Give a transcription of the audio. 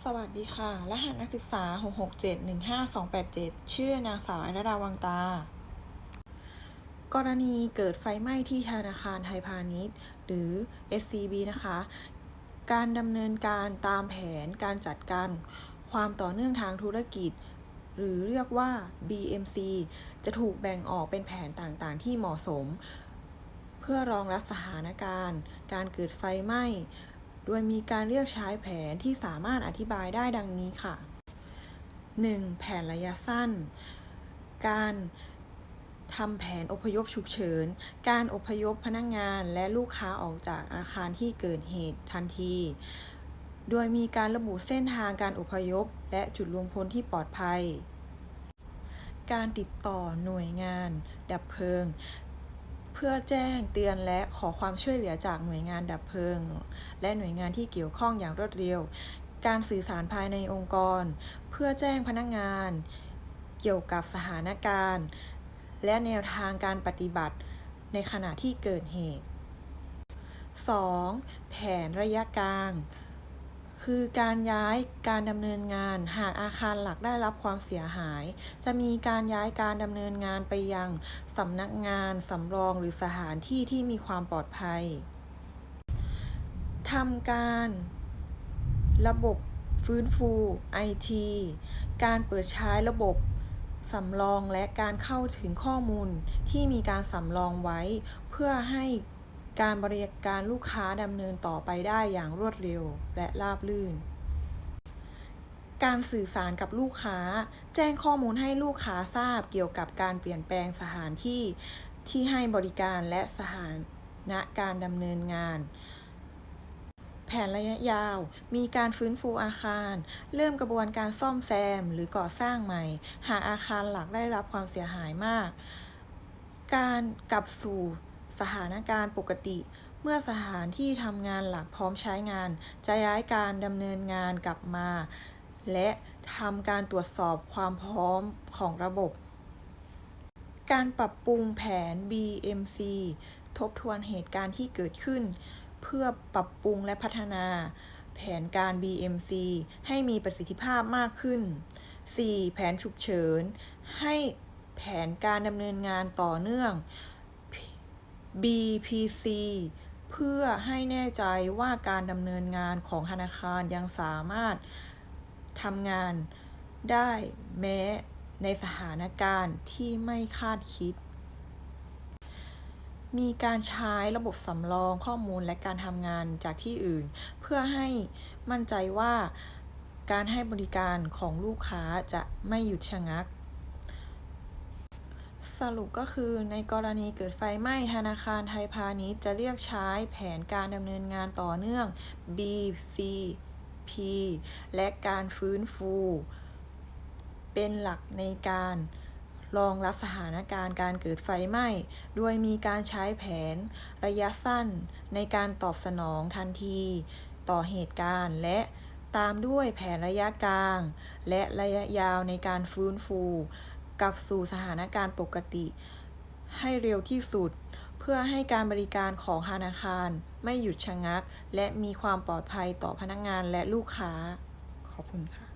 สวัสดีค่ะ รหัสนักศึกษา 667-15287 ชื่อนางสาวอรดาวังตา กรณีเกิดไฟไหม้ที่ธนาคารไทยพาณิชย์ หรือ SCB นะคะ การดำเนินการตามแผนการจัดการ ความต่อเนื่องทางธุรกิจ หรือเรียกว่า BMC จะถูกแบ่งออกเป็นแผนต่างๆ ที่เหมาะสม เพื่อรองรับสถานการณ์ การเกิดไฟไหม้ โดยมีการเลือกใช้แผนที่สามารถอธิบายได้ดังนี้ค่ะ 1. แผนระยะสั้น การทำแผนอพยพฉุกเฉิน การอพยพพนักงงานและลูกค้าออกจากอาคารที่เกิดเหตุทันที โดยมีการระบุเส้นทางการอพยพ และจุดรวมพลที่ปลอดภัย การติดต่อหน่วยงาน ดับเพลิง เพื่อแจ้งเตือนและขอความช่วยเหลือจากหน่วยงานดับเพลิง และหน่วยงานที่เกี่ยวข้องอย่างรวดเร็ว การสื่อสารภายในองค์กร เพื่อแจ้งพนักงาน เกี่ยวกับสถานการณ์ และแนวทางการปฏิบัติในขณะที่เกิดเหตุ 2. แผนระยะกลาง คือการย้ายการดำเนินงานหากอาคารหลักได้รับความเสียหาย จะมีการย้ายการดำเนินงานไปยังสำนักงานสำรองหรือสถานที่ที่มีความปลอดภัยทำการ ระบบฟื้นฟู IT การเปิดใช้ระบบสำรองและการเข้าถึงข้อมูลที่มีการสำรองไว้ เพื่อให้ การบริการลูกค้าดำเนินต่อไปได้อย่างรวดเร็วและราบรื่น การสื่อสารกับลูกค้า แจ้งข้อมูลให้ลูกค้าทราบเกี่ยวกับการเปลี่ยนแปลงสถานที่ที่ให้บริการและสถานะการดำเนินงาน แผนระยะยาว มีการฟื้นฟูอาคาร เริ่มกระบวนการซ่อมแซมหรือก่อสร้างใหม่ หากอาคารหลักได้รับความเสียหายมาก การกลับสู่ สถานการณ์ปกติ เมื่อสถานที่ทำงานหลักพร้อมใช้งาน จะย้ายการดำเนินงานกลับมา และทำการตรวจสอบความพร้อมของระบบ การปรับปรุงแผน BMC ทบทวนเหตุการณ์ที่เกิดขึ้น เพื่อปรับปรุงและพัฒนา แผนการ BMC ให้มีประสิทธิภาพมากขึ้น 4. แผนฉุกเฉิน ให้แผนการดำเนินงานต่อเนื่อง BPC เพื่อให้แน่ใจว่าการดำเนินงานของธนาคารยังสามารถทำงานได้แม้ในสถานการณ์ที่ไม่คาดคิด มีการใช้ระบบสำรองข้อมูลและการทำงานจากที่อื่น เพื่อให้มั่นใจว่าการให้บริการของลูกค้าจะไม่หยุดชะงัก สรุปก็คือในกรณีเกิดไฟไหม้ธนาคารไทยพาณิชย์จะเรียกใช้แผนการดำเนินงานต่อเนื่อง BCP และการฟื้นฟู เป็นหลักในการรองรับสถานการณ์การเกิดไฟไหม้ โดยมีการใช้แผนระยะสั้นในการตอบสนองทันทีต่อเหตุการณ์และตามด้วยแผนระยะกลาง และระยะยาวในการฟื้นฟู กลับสู่สถานการณ์ปกติ ให้เร็วที่สุด เพื่อให้การบริการของธนาคาร ไม่หยุดชะงัก และมีความปลอดภัยต่อพนักงานและลูกค้า ขอบคุณค่ะ